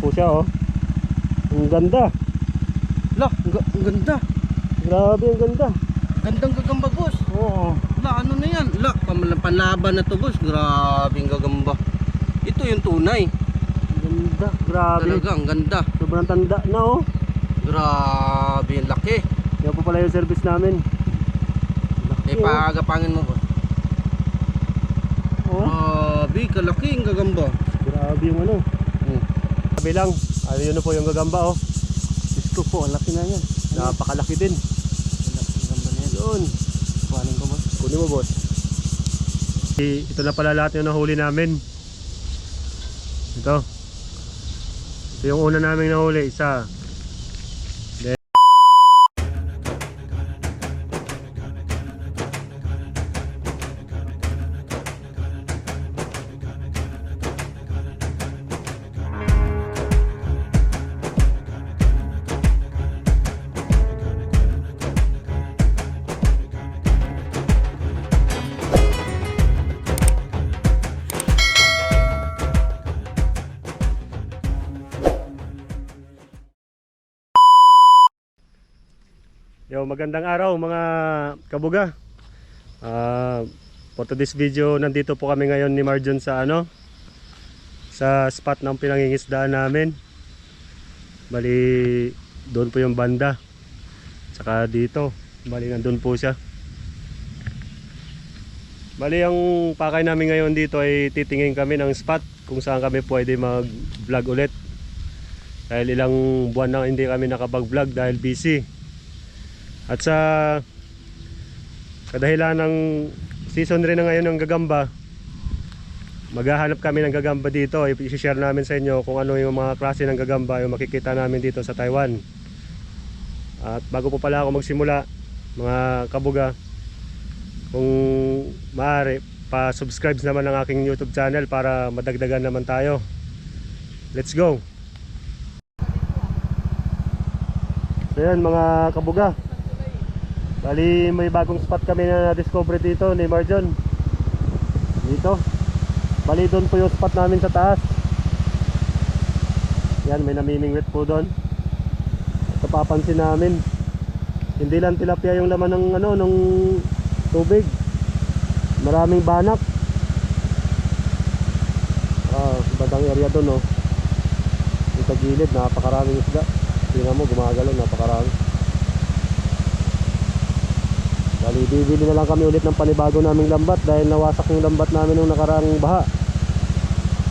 po siya oh. Ang ganda. La, ang, ga- ang ganda. Grabe ang ganda. Gandang gagamba, boss. Oo. La, ano na yan? La, pam- panlaban na to, boss. Grabe ang gagamba. Ito yung tunay. Ang ganda. Grabe. Talaga, ang ganda. Sobrang tanda na oh. Grabe, ang laki. Yan po pala yung service namin. Eh, pagapangin mo, boss. Oh. Grabe, kalaki ang gagamba. Grabe yung ano. Sabi lang, yun na po yung gagamba oh. Diyos ko po, ang laki na yan. Napakalaki din. Ang laki ng gagamba na yan. Yun. Kuhanin ko, boss. Kunin mo boss. Ito na pala lahat yung nahuli namin. Ito. Ito yung una namin nahuli, isa. Yo, magandang araw mga kabuga. Ah, for today's video, nandito po kami ngayon ni Marjon sa ano? Sa spot ng pinangingisdaan namin. Bali, doon po yung banda. Tsaka dito, bali nandun po siya. Bali, ang pakay namin ngayon dito ay titingin kami ng spot kung saan kami pwede mag-vlog ulit. Dahil ilang buwan na hindi kami nakapag-vlog dahil busy. At sa kadahilan ng season rin na ngayon ng gagamba, maghahanap kami ng gagamba dito. I-share namin sa inyo kung ano yung mga klase ng gagamba yung makikita namin dito sa Taiwan. At bago po pala ako magsimula, mga kabuga, kung maaari, pa-subscribe naman ng aking YouTube channel para madagdagan naman tayo. Let's go! So yan mga kabuga, Bali may bagong spot kami na na-discover dito ni Marjon. Dito. Bali doon po yung spot namin sa taas. Yan, may namimingwit po doon. Ito papansin namin. Hindi lang tilapia yung laman ng ano ng tubig. Maraming banak. Ah, bandang area doon oh. Yung sa gilid, napakaraming isda. Tingnan mo, gumagalaw, napakarami. Bali, bibili na lang kami ulit ng panibago naming lambat dahil nawasak yung lambat namin nung nakarang baha.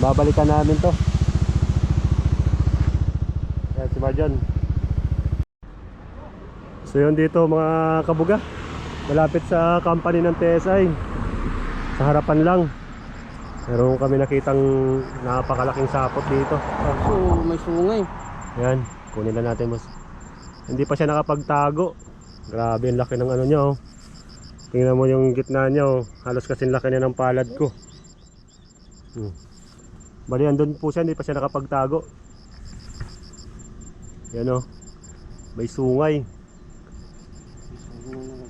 Babalikan namin to. Yan si Marjon. So yun dito mga kabuga. Malapit sa company ng TSI. Sa harapan lang. Meron kami nakitang napakalaking sapot dito. So, may sungay. Yan, kunin na natin mas. Hindi pa siya nakapagtago. Grabe, ang laki ng ano niya oh. Tingnan mo yung gitna niya oh. Halos kasing laki niya ng palad ko. Hmm. Bali, andun po siya, hindi pa siya nakapagtago. Yan oh. May sungay.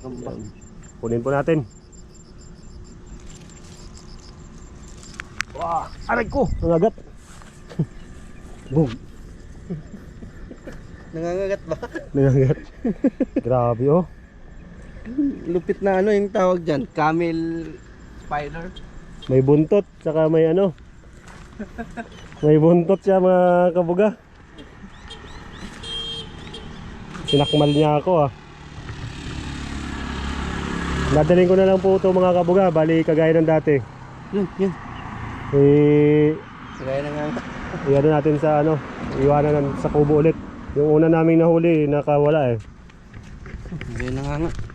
Yan. Kunin po natin. Wah, aray ko! Nangagat. Boom. Nangangagat ba? Nangagat. Grabe oh. Lupit na ano yung tawag dyan? Camel spider? May buntot, saka may ano. May buntot siya mga kabuga. Sinakmal niya ako ah. Dadalhin ko na lang po ito mga kabuga, bali kagaya ng dati. Yun, yun. Eh, Kaya nangangagat. iano natin sa ano, iwanan nan- sa kubo ulit. Yung una naming nahuli, nakawala eh. Hindi nangangat. So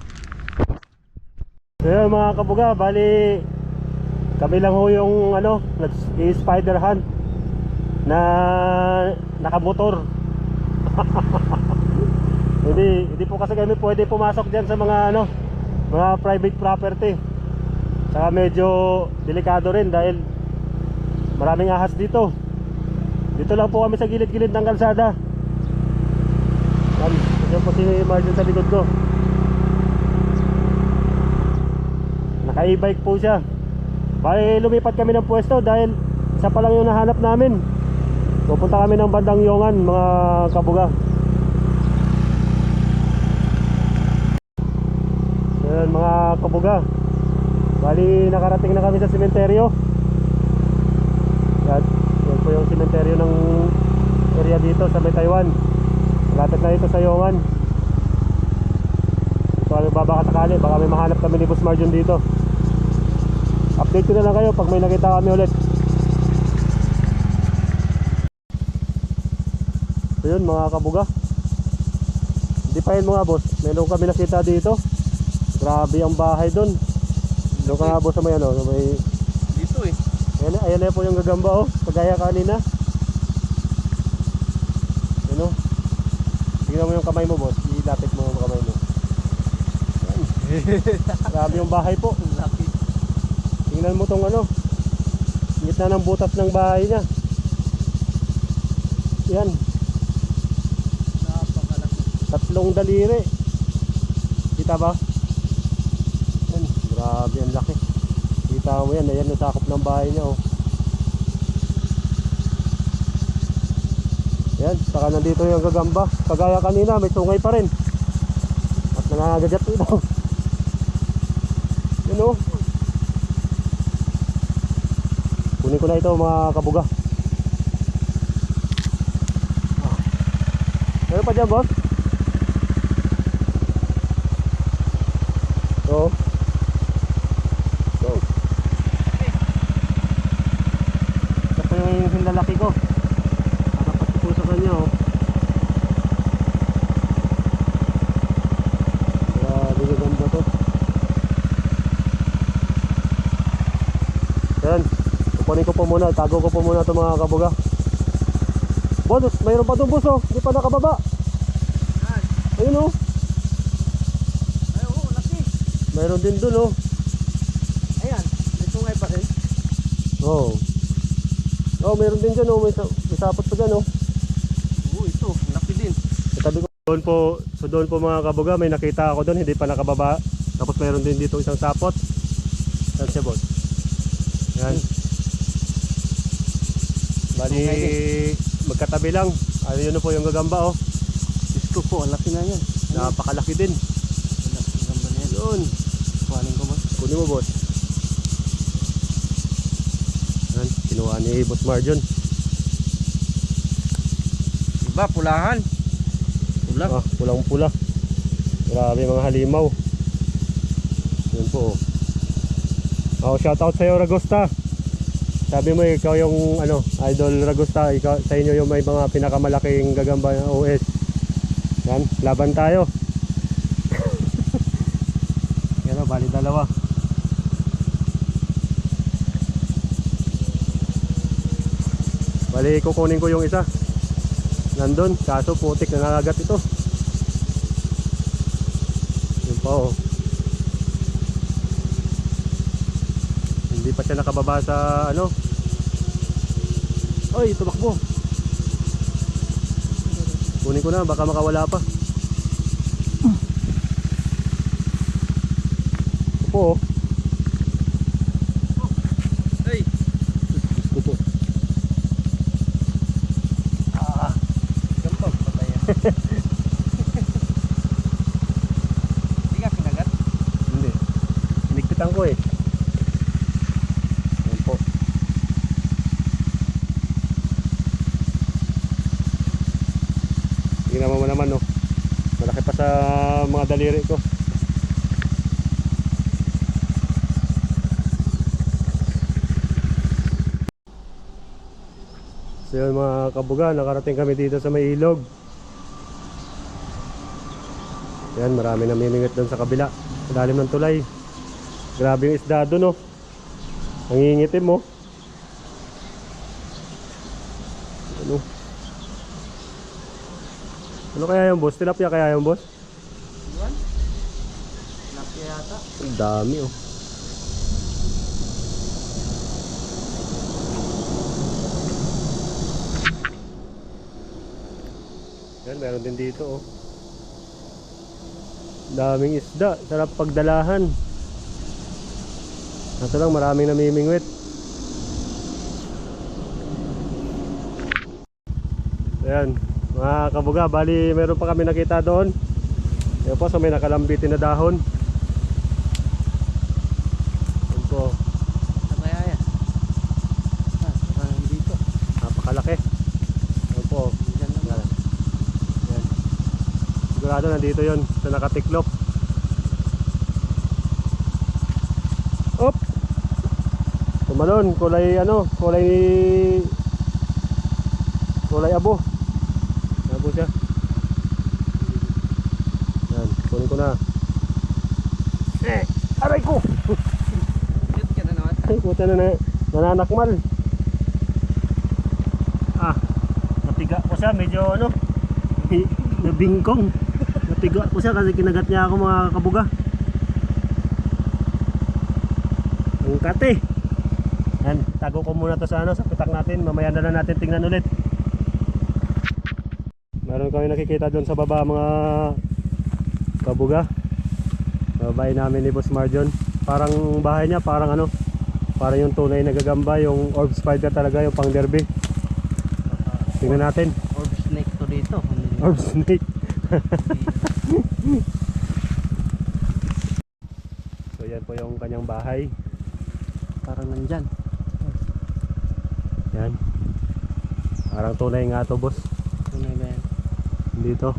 yun mga kabuga, bali kami lang ho yung ano, nag-spider hunt na nakamotor. hindi, hindi po kasi kami pwede pumasok diyan sa mga ano, mga private property. Saka medyo delikado rin dahil maraming ahas dito. Dito lang po kami sa gilid-gilid ng kalsada. Yan, yan po si Martin sa likod ko. Naka e-bike po siya. Bali lumipat kami ng pwesto dahil isa pa lang yung nahanap namin. Pupunta kami ng bandang Yongan, mga kabuga. Ayan, mga kabuga. Bali, nakarating na kami sa sementeryo. Yan, yan po yung sementeryo ng area dito sa may Taiwan. Malapit na ito sa Yongan. Ito kami babaka sakali, baka may mahanap kami ni Boss Marjon dito. Update ko na lang kayo pag may nakita kami ulit. So yun mga kabuga. Pa yun mga boss. Meron kami nakita dito. Grabe ang bahay doon. Doon ka nga boss sa may ano, may Dito eh. Ayan, ayan na po yung gagamba oh. Kagaya kanina. Ano? Tingnan mo yung kamay mo boss. Ilapit mo yung kamay mo. Grabe yung bahay po. Laki. Tingnan mo tong ano. Gitna ng butas ng bahay niya. Yan. Napakalaki. Tatlong daliri. Kita ba? Yan. Grabe ang laki. Kita mo yan. Ayan ang sakop ng bahay niya oh. Yan. Saka nandito yung gagamba. Kagaya kanina may sungay pa rin. At nangangagat ito. Yan oh. Kunin ko na ito mga kabuga. Meron pa dyan boss? So. So. Ito po yung hinlalaki ko. Nakapat ko po sa kanya oh. Grabe yung ganda to. Ayan. Kukunin ko po muna. Tago ko po muna ito mga kabuga. Boss, mayroon pa doon boss oh. Hindi pa nakababa. Ayun oh. Ay, oo, laki. Mayroon din doon oh. Ayan. May tungay pa rin. Oo. Oh. oh, meron din dyan oh. May, may sapot pa dyan oh. Oo, ito. Laki din. Katabi ko. Doon po, so doon po mga kabuga, may nakita ako doon, hindi pa nakababa. Tapos meron din dito isang sapot. Yan siya boss. Yan. Bali, magkatabi lang. Ayun na po yung gagamba oh. Diyos ko po, ang laki na yan. Napakalaki din. Ang laki ng gamba na yan. Yun. Kuhanin ko ba? Kunin mo boss. Yan, kinuha ni Boss Marjon. Diba, pulahan. Pula. Ah, pulang pula. Grabe mga halimaw. Yun po. Oh, shout out sa iyo Ragosta. Sabi mo ikaw yung ano, idol Ragosta, ikaw sa inyo yung may mga pinakamalaking gagamba ng OS. Yan, laban tayo. Yan bali dalawa. Bali kukunin ko yung isa. Nandun, kaso putik nangagat ito. Yun pa oh. Hindi pa siya nakababa sa ano. Oy, tumakbo. Kunin ko na, baka makawala pa. Opo, oh. Ay, Gusto ko. Ah, gamba. Patay yan. Hindi ka kinagat? hindi. Hinigpitan ko eh. Yan po. Tingnan mo naman no. Malaki pa sa mga daliri ko. So yun mga kabuga, nakarating kami dito sa may ilog. Yan, marami na mimingat doon sa kabila. Sa ng tulay. Grabe yung isda doon, oh. Nangingitim, mo. Ano? Ano kaya yung boss? Tilapia kaya yung boss? Iwan? Laki yata. Ang dami, oh. Yan, meron din dito, oh. Daming isda. Sarap pagdalahan. Ito lang, maraming namimingwit. Ayan, mga kabuga, bali meron pa kami nakita doon. Ayan po, so may nakalambitin na dahon. Ayan po, kaya yan? Ah, dito. napakalaki. Ayan po. Ayan. Sigurado nandito yon sa nakatiklop. Op! Tumalon, kulay ano, kulay kulay abo. Abo siya. Yan, kunin ko na. Eh, aray ko! Ay, puta na na, nananakmal. Ah, natiga ko siya, medyo ano, nabingkong. Natiga ko siya kasi kinagat niya ako mga kabuga. Ang kate. Yan, tago ko muna to sa ano, sa pitak natin. Mamaya na lang natin tingnan ulit. Meron kami nakikita doon sa baba mga kabuga. Bahay namin ni Boss Marjon. Parang bahay niya, parang ano, parang yung tunay na gagamba, yung orb spider talaga, yung pang derby. Tingnan natin. Orb snake to dito. Orb snake. So yan po yung kanyang bahay. Parang nandyan. Yan. Parang tunay nga to boss. Tunay yan? Dito.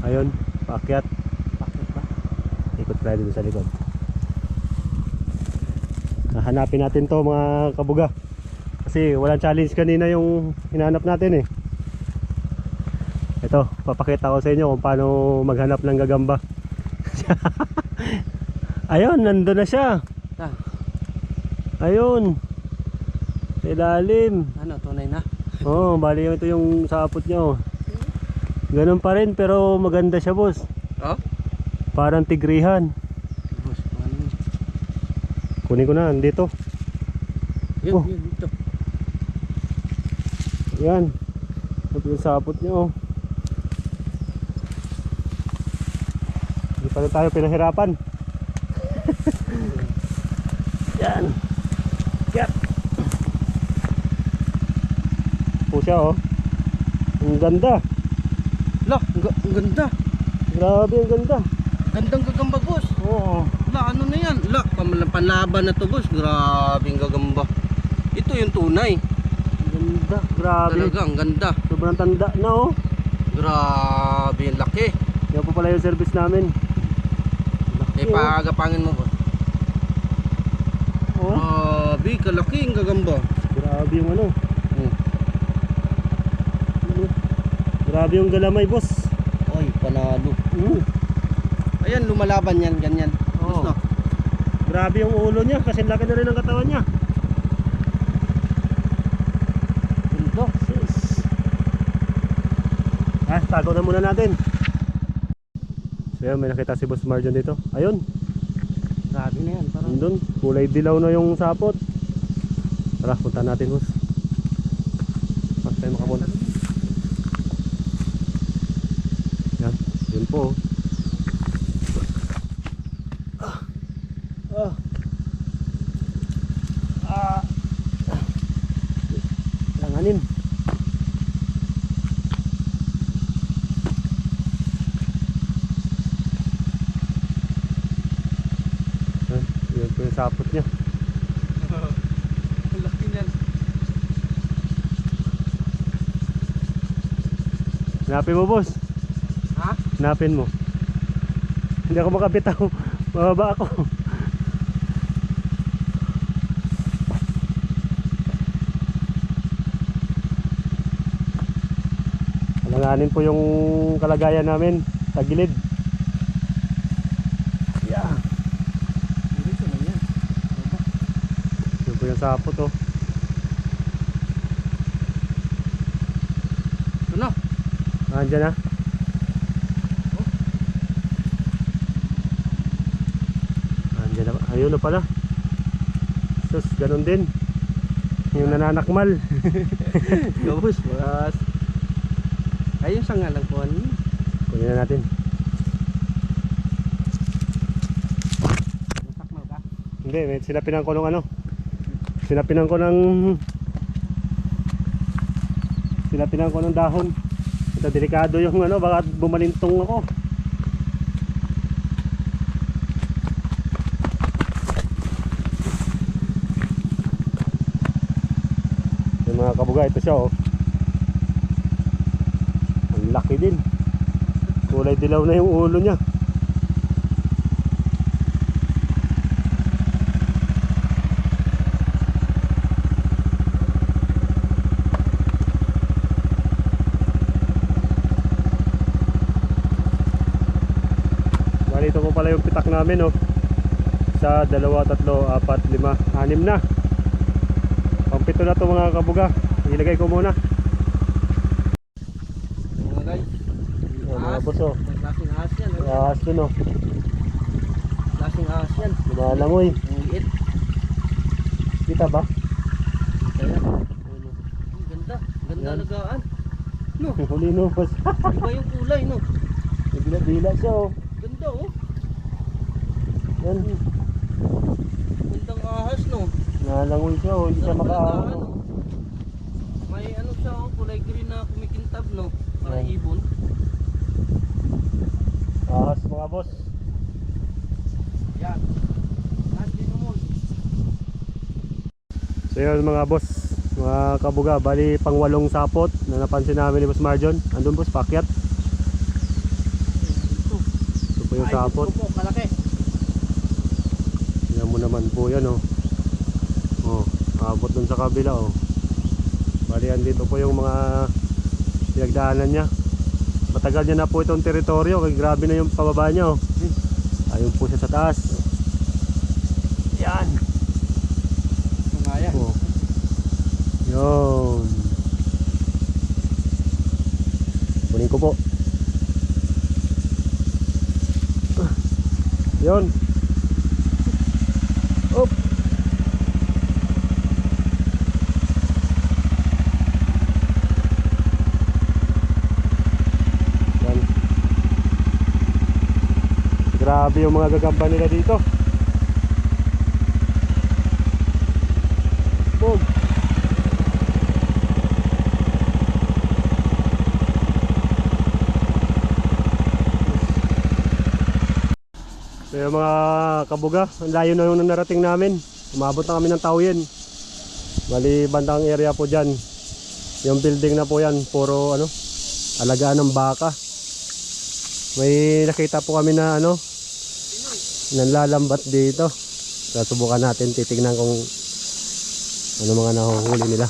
Ayun, paakyat. Bakit ba? Ikot tayo dito sa likod. Hahanapin natin to mga kabuga. Kasi walang challenge kanina yung hinanap natin eh. Ito, papakita ko sa inyo kung paano maghanap ng gagamba. Ayun, nandun na siya. Saan? Ayun. Sa ilalim. Ano, tunay na? Oo, oh, bali ito yung sapot niya oh. Ganun pa rin pero maganda siya boss. Oh? Parang tigrihan. Boss, ano yun? Kunin ko na, dito. Yun, Oh. yun, dito. Yan. Ito yung sapot niya oh. Hindi pa tayo pinahirapan. Yan. Yan. Po siya oh. Ang ganda. Ang, ga- ang ganda. Grabe ang ganda. Gandang gagamba, boss. Oo. La, ano na yan? La, panlaban na to, boss. Grabe ang gagamba. Ito yung tunay. Ganda. Grabe. Talaga, ang ganda. Sobrang tanda na oh. Grabe, ang laki. Yan po pala yung service namin. Eh, pagapangin mo, boss. Oh. Grabe, kalaki ang gagamba. Grabe yung ano. Hmm. Grabe yung galamay boss. Ay, panalo. Mm. Ayan, lumalaban yan, ganyan. Oo. No? Grabe yung ulo niya kasi laki na rin ang katawan niya. Ganda. Sis. Ah, tago na muna natin. So yan, may nakita si Boss Marjon dito. Ayun, Grabe na yan. Parang nandun. Kulay dilaw na yung sapot. Tara, punta natin boss. Pas tayo makapunta. Yan, yun po. oh. Ah. Ah. Langanin. Yun po yung sapot niya. Laki niyan. Hanapin mo boss. Ha? Hanapin mo. Hindi ako makabitaw. Mababa ako. Alanganin po yung kalagayan namin sa gilid. Yeah. Yun po yung sapot oh. Ano? Andyan na. Andyan na. Ayun na pala. Sus, ganun din. Yung nananakmal. Gabos, mas. Ayun sa nga lang. Ano? Kunin na natin. Nasakmal ka? Hindi, may sinapinan ko nung ano. Sinapinan ko ng tinatinan ko ng dahon. Ito delikado yung ano, baka bumalintong ako. Kabuga, ito siya oh. Ang laki din. Kulay dilaw na yung ulo niya. Bali ito po pala yung pitak namin oh. Sa dalawa, tatlo, apat, lima, anim na. Pampito na to mga kabuga. Ilagay ko muna. Mga guys. Oh, mga boss oh. May klaseng ahas yan. ano? Ahas dun oh. Ahas yan. Lumalangoy. Ang liit. Kita ba? Kaya. Ang ganda. Ganda Yan. lagaan. No. Huli no boss. Iba yung kulay no. Bila-bila siya oh. Ganda oh. Yan. Gandang ahas no. Nalangoy siya oh. Hindi siya Ganda makaahon lagaan, oh. no? May ano siya oh. Kulay green na kumikintab no. Para Yan. ibon. Ahas mga boss. Yan. So yun mga boss, mga kabuga, bali pang walong sapot na napansin namin ni Boss Marjon. Andun boss, pakyat. Ito. Ito po yung Ay, sapot. gusto po. Kalaki. Yan mo naman po yan oh. Oh, abot dun sa kabila oh. Bali andito po yung mga pinagdaanan niya. Matagal niya na po itong teritoryo, kaya grabe na yung pababa niya oh. Ayun po siya sa taas. Yan. Oh. Yun. Kunin ko po. Ah. Yun. Op. Yan. Grabe yung mga gagamba nila dito. Bog. Yung mga kabuga, ang layo na yung narating namin. Umabot na kami ng Tauyen. Bali, bandang area po dyan. Yung building na po yan, puro ano, alagaan ng baka. May nakita po kami na ano, nanlalambat dito. Subukan natin, titignan kung ano mga nahuhuli nila.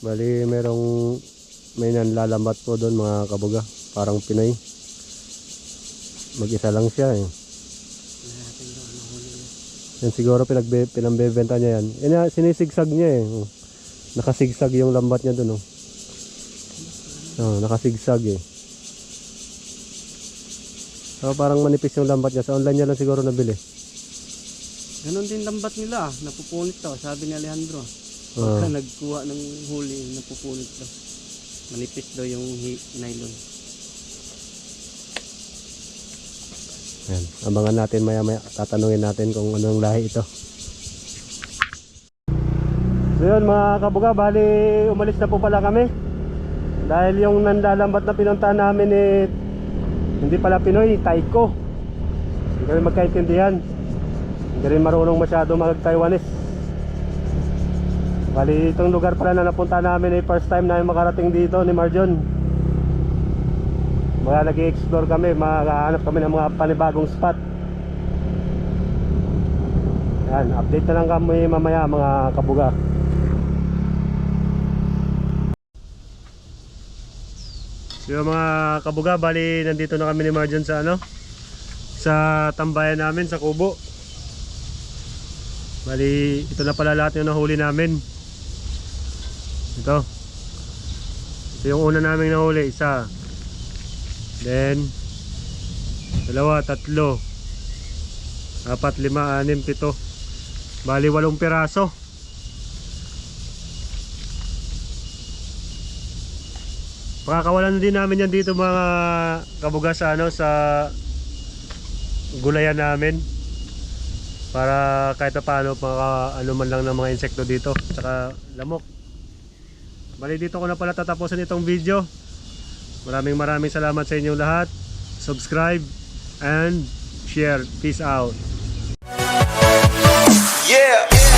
Bali, merong may nanlalambat po doon mga kabuga. Parang Pinoy. Mag-isa lang siya eh. Yan siguro pinagbe, pinambebenta niya yan. Yan yan, sinisigsag niya eh. Nakasigsag yung lambat niya doon oh. Oh, nakasigsag eh. So, parang manipis yung lambat niya. Sa online niya lang siguro nabili. Ganon din lambat nila. Napupunit daw. Sabi ni Alejandro. Ah. Pagka nagkuha ng huli, napupunit daw. Manipis daw yung nylon. Yan. Abangan natin maya maya. Tatanungin natin kung anong lahi ito. So yun mga kabuga, bali umalis na po pala kami. Dahil yung nanlalambat na pinuntahan namin eh, hindi pala Pinoy, Taiko. Hindi kami magkaintindihan. Hindi rin marunong masyado mag-Taiwanese. Bali itong lugar pala na napunta namin eh, first time namin makarating dito ni Marjon. Mga nag-explore kami, makahanap kami ng mga panibagong spot. Yan, update na lang kami mamaya mga kabuga. Yung mga kabuga, bali nandito na kami ni Marjon sa ano? Sa tambayan namin sa Kubo. Bali, ito na pala lahat yung nahuli namin. Ito. Ito yung una naming nahuli, isa. Then, dalawa, tatlo, apat, lima, anim, pito. Bali, walong piraso. Pakakawalan din namin yan dito mga kabuga sa ano sa gulayan namin. para kahit pa paano maka ano lang ng mga insekto dito tsaka lamok. Bali dito ko na pala tatapusin itong video. Maraming maraming salamat sa inyong lahat. Subscribe and share. Peace out. Yeah.